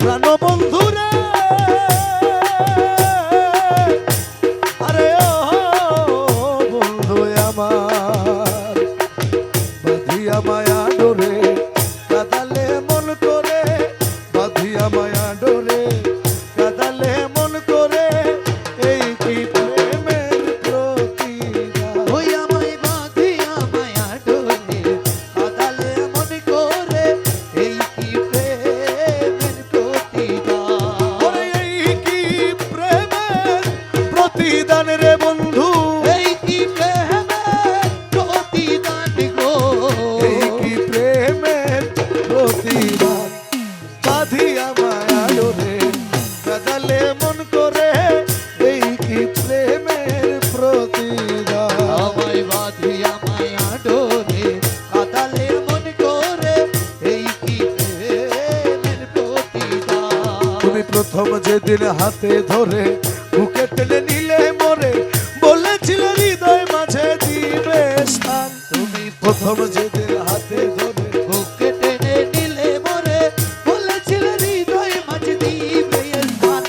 প্রাণবন্ধু প্রথম যেদিন হাতে ধরে বুকে টেনে নিলে মরে বলেছিল হৃদয় মাঝে দিবে স্থান। তুমি প্রথম যেদিন হাতে ধরে বুকে টেনে নিলে মরে বলেছিল হৃদয় মাঝে দিবে স্থান।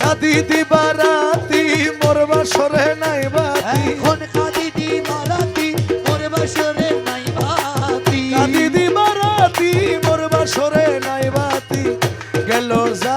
কাঁদি দিবা রাতি মরবা সরে নাই বা এখন কাঁদি দিবা রাতি মরবা সরে নাই বাতি। কাঁদি দিবা রাতি মরবা সরে নাই বাতি। গেল যা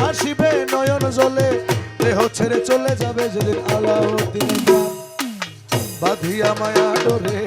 ভাসিবে নয়ন জলে। দেহ ছেড়ে চলে যাবে যেদিন আলাউদ্দিন। বাঁধিয়া মায়া ডোরে